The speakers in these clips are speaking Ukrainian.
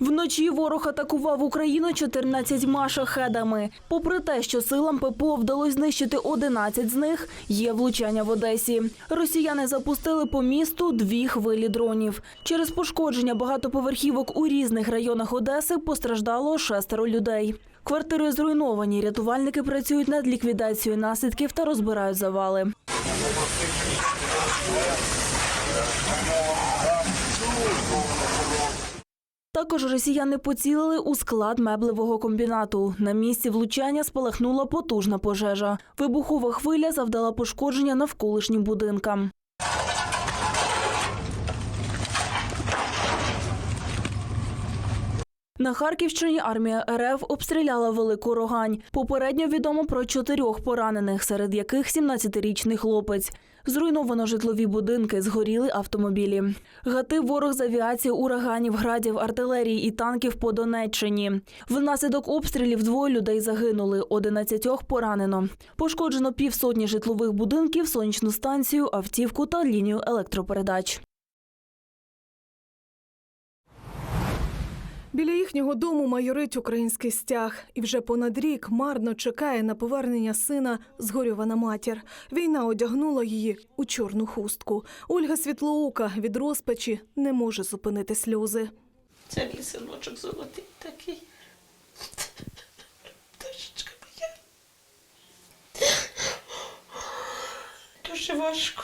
Вночі ворог атакував Україну 14 шахедами. Попри те, що силам ППО вдалося знищити 11 з них, є влучання в Одесі. Росіяни запустили по місту дві хвилі дронів. Через пошкодження багатоповерхівок у різних районах Одеси постраждало шестеро людей. Квартири зруйновані. Рятувальники працюють над ліквідацією наслідків та розбирають завали. Також росіяни поцілили у склад меблевого комбінату. На місці влучання спалахнула потужна пожежа. Вибухова хвиля завдала пошкодження навколишнім будинкам. На Харківщині армія РФ обстріляла велику рогань. Попередньо відомо про чотирьох поранених, серед яких 17-річний хлопець. Зруйновано житлові будинки, згоріли автомобілі. Гатив ворог з авіації, ураганів, градів, артилерії і танків по Донеччині. Внаслідок обстрілів двоє людей загинули, 11 поранено. Пошкоджено півсотні житлових будинків, сонячну станцію, автівку та лінію електропередач. Біля їхнього дому майорить український стяг, і вже понад рік марно чекає на повернення сина згорювана матір. Війна одягнула її у чорну хустку. Ольга Світлоока від розпачі не може зупинити сльози. Це мій синочок золотий такий. Дашечка моя. Дуже. Важко.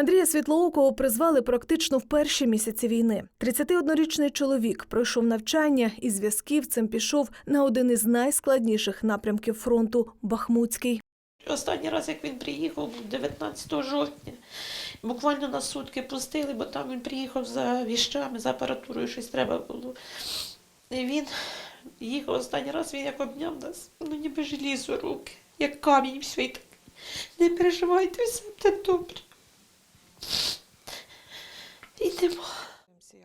Андрія Світлоокого призвали практично в перші місяці війни. 31-річний чоловік пройшов навчання і зв'язківцем пішов на один із найскладніших напрямків фронту Бахмутський. Останній раз, як він приїхав, був 19 жовтня. Буквально на сутки пустили, бо там він приїхав за віщами, за апаратурою, щось треба було. І він їхав останній раз, він як обняв нас, ну ніби желізо руки, як камінь все і так. Не переживайте, все буде добре. Йдемо.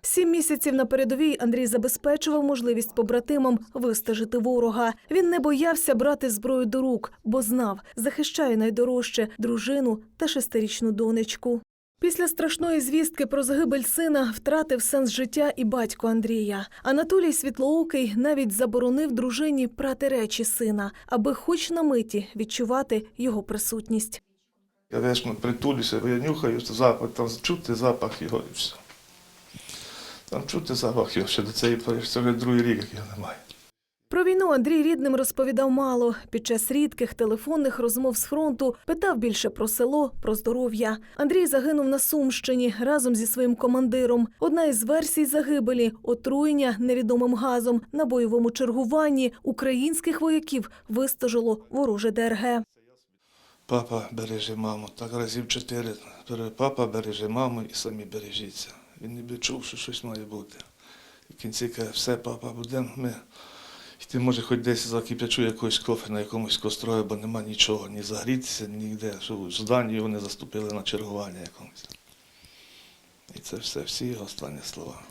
Сім місяців на передовій Андрій забезпечував можливість побратимам вистежити ворога. Він не боявся брати зброю до рук, бо знав, захищає найдорожче дружину та шестирічну донечку. Після страшної звістки про загибель сина втратив сенс життя і батько Андрія. Анатолій Світлоокий навіть заборонив дружині прати речі сина, аби хоч на миті відчувати його присутність. Я вечно притулюся, бо я нюхаю запах, там чути запах його і все. Там чути запах його ще до цієї пори, це вже другий рік, як його немає. Про війну Андрій рідним розповідав мало. Під час рідких телефонних розмов з фронту питав більше про село, про здоров'я. Андрій загинув на Сумщині разом зі своїм командиром. Одна із версій загибелі отруєння невідомим газом на бойовому чергуванні українських вояків вистажило вороже ДРГ. Папа береже маму, так разів чотири. Папа береже маму і самі бережіться. Він ніби чув, що щось має бути. І в кінці каже, все, папа, будемо ми. Йти може хоч десь закип'ячу якогось кофе на якомусь кострою, бо нема нічого, ні загрітися, ніде. Що в зданні вони заступили на чергування якомусь. І це все, всі його останні слова.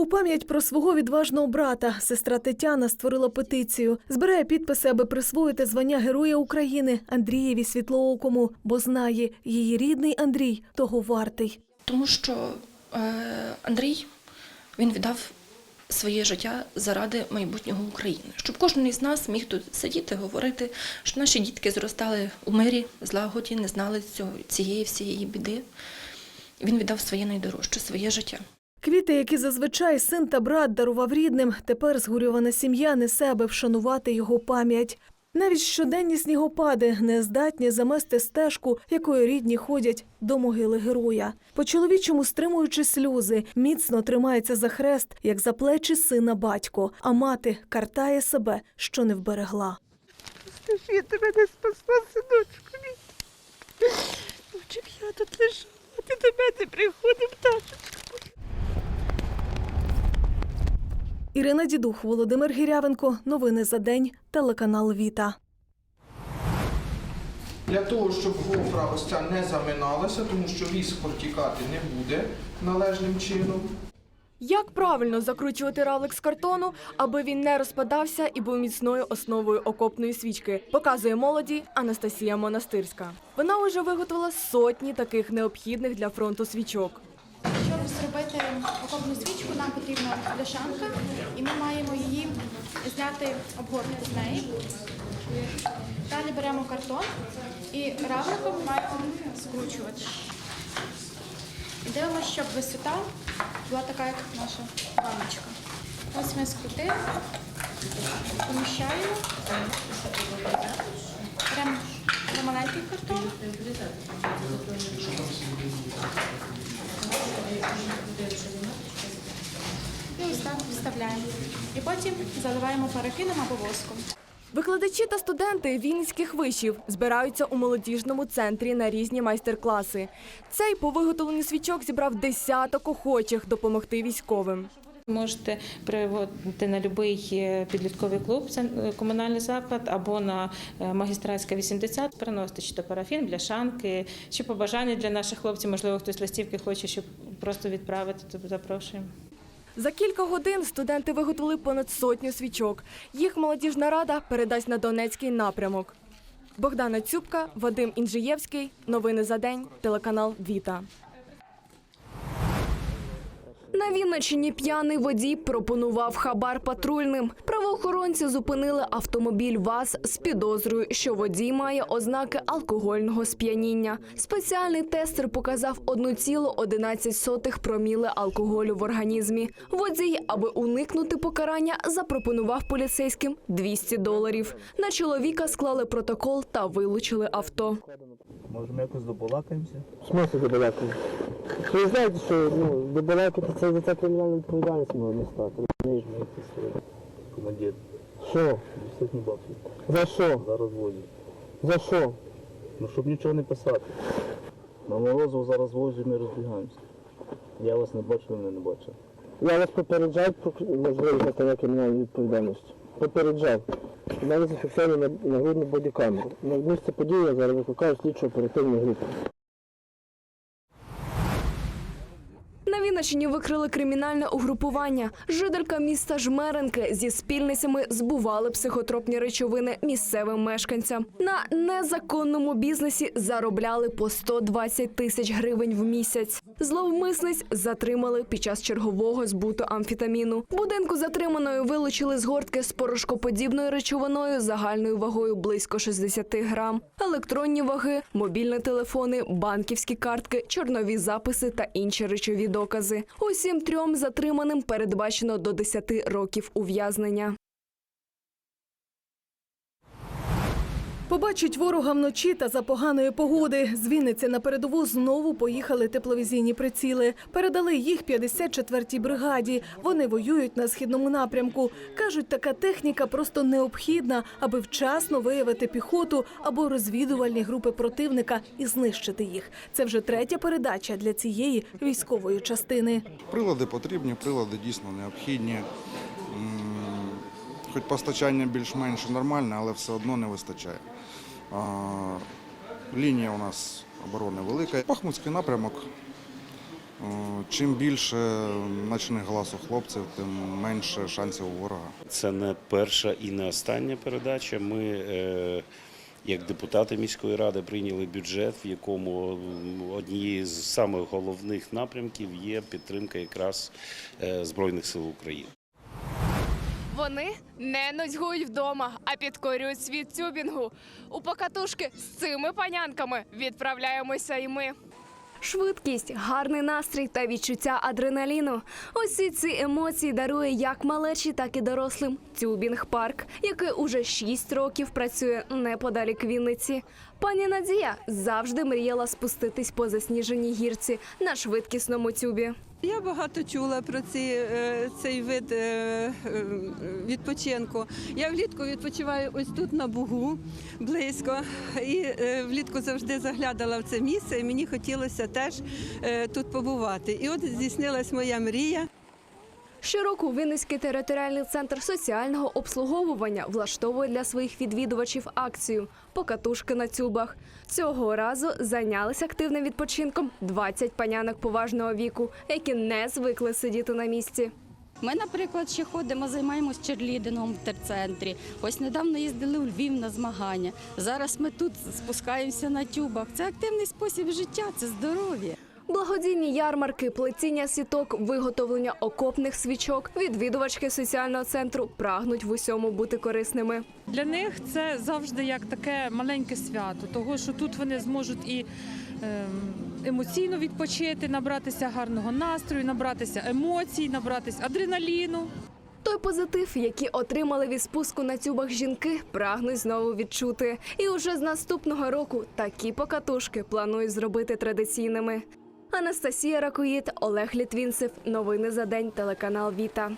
У пам'ять про свого відважного брата сестра Тетяна створила петицію. Збирає підписи, аби присвоїти звання Героя України Андрієві Світлоокому, бо знає, її рідний Андрій того вартий. Тому що е, Андрій він віддав своє життя заради майбутнього України, щоб кожен із нас міг тут сидіти, говорити, що наші дітки зростали у мирі, злагоді, не знали цього, цієї всієї біди. Він віддав своє найдорожче, своє життя. Квіти, які зазвичай син та брат дарував рідним, тепер згорювана сім'я несе, аби вшанувати його пам'ять. Навіть щоденні снігопади не здатні замести стежку, якою рідні ходять до могили героя. По чоловічому стримуючи сльози, міцно тримається за хрест, як за плечі сина батько, а мати картає себе, що не вберегла. Скажи, я тебе не спасла, синочку мій. Б я тут лежала, ти до мене приходив, Ташечка. Ірина Дідух, Володимир Гірявенко. Новини за день. Телеканал Віта. Для того, щоб гофра ось ця не заминалася, тому що віск протікати не буде належним чином. Як правильно закручувати равлик з картону, аби він не розпадався і був міцною основою окопної свічки, показує молоді Анастасія Монастирська. Вона вже виготовила сотні таких необхідних для фронту свічок. Зробити окопну свічку, нам потрібна бляшанка, і ми маємо її зняти обгортку з неї. Далі беремо картон і равликом маємо скручувати. І дивимося, щоб висота була така, як наша баночка. Ось ми скрутили, поміщаємо. Беремо на маленький картон. Ось вставляємо. І потім заливаємо парафіном або воском. Викладачі та студенти вінницьких вишів збираються у молодіжному центрі на різні майстер-класи. Цей по виготовленню свічок зібрав десяток охочих допомогти військовим. Можете приводити на будь-який підлітковий клуб, е, комунальний заклад, або на е, магістратська 80, приносити чи то парафін, бляшанки, чи побажання для наших хлопців. Можливо, хтось листівки хоче, щоб просто відправити, то запрошуємо. За кілька годин студенти виготовили понад сотню свічок. Їх молодіжна рада передасть на Донецький напрямок. Богдана Цюбка, Вадим Інжиєвський. Новини за день. Телеканал Віта. На Вінниччині п'яний водій пропонував хабар патрульним. Правоохоронці зупинили автомобіль ВАЗ з підозрою, що водій має ознаки алкогольного сп'яніння. Спеціальний тестер показав 1,11 проміли алкоголю в організмі. Водій, аби уникнути покарання, запропонував поліцейським 200 доларів. На чоловіка склали протокол та вилучили авто. Може, ми якось добалакаємося? В смысле добалякати? Ви знаєте, що ну, добалякати це за це кримінальна відповідальність можна стати. розумієш? Командир, Що? сотні баксів. За що? Зараз возю. За що? Ну, щоб нічого не писати. На морозиво зараз возю, ми розбігаємося. Я вас не бачив, ви мене не бачив. Я вас попереджав про можливість настання кримінальної відповідальності. Попереджав. Мене зафіксовано на нагрудну бодікамеру. На місце події я зараз викликаю слідчу оперативну групу. На Вінниччині викрили кримінальне угрупування. Жителька міста Жмеренки зі спільницями збували психотропні речовини місцевим мешканцям. На незаконному бізнесі заробляли по 120 тисяч гривень в місяць. Зловмисниць затримали під час чергового збуту амфітаміну. Будинку затриманої вилучили згортки з порошкоподібною речовиною загальною вагою близько 60 грам, електронні ваги, мобільні телефони, банківські картки, чорнові записи та інші речові докази. Усім трьом затриманим передбачено до 10 років ув'язнення. Побачить ворога вночі та за поганої погоди. З Вінниці на передову знову поїхали тепловізійні приціли. Передали їх 54-й бригаді. Вони воюють на східному напрямку. Кажуть, така техніка просто необхідна, аби вчасно виявити піхоту або розвідувальні групи противника і знищити їх. Це вже третя передача для цієї військової частини. Прилади потрібні, прилади дійсно необхідні. Хоч постачання більш-менш нормальне, але все одно не вистачає. Лінія у нас оборони велика. Бахмутський напрямок. Чим більше ночних глаз хлопців, тим менше шансів у ворога. Це не перша і не остання передача. Ми, е, як депутати міської ради, прийняли бюджет, в якому однією з самих головних напрямків є підтримка якраз е, Збройних сил України. Вони не нудьгують вдома, а підкорюють світ тюбінгу. У покатушки з цими панянками відправляємося і ми. Швидкість, гарний настрій та відчуття адреналіну. Усі ці емоції дарує як малечі, так і дорослим тюбінг парк, який уже 6 років працює неподалік Вінниці. Пані Надія завжди мріяла спуститись по засніженій гірці на швидкісному тюбі. Я багато чула про ці, е, цей вид е, е, відпочинку. Я влітку відпочиваю ось тут на Бугу близько. І влітку завжди заглядала в це місце, і мені хотілося теж тут побувати. І от здійснилась моя мрія. Щороку Вінницький територіальний центр соціального обслуговування влаштовує для своїх відвідувачів акцію Покатушки на тюбах. Цього разу зайнялися активним відпочинком 20 панянок поважного віку, які не звикли сидіти на місці. Ми, наприклад, ще ходимо, займаємось черлідингом в терцентрі. Ось недавно їздили у Львів на змагання. Зараз ми тут спускаємося на тюбах. Це активний спосіб життя, це здоров'я. Благодійні ярмарки, плетіння сіток, виготовлення окопних свічок. Відвідувачки соціального центру прагнуть в усьому бути корисними. Для них це завжди як таке маленьке свято, того що тут вони зможуть і ем, емоційно відпочити, набратися гарного настрою, набратися емоцій, набратися адреналіну. Той позитив, який отримали від спуску на тюбах жінки, прагнуть знову відчути. І уже з наступного року такі покатушки планують зробити традиційними. Анастасія Ракоїд, Олег Літвінцев. Новини за день. Телеканал Віта.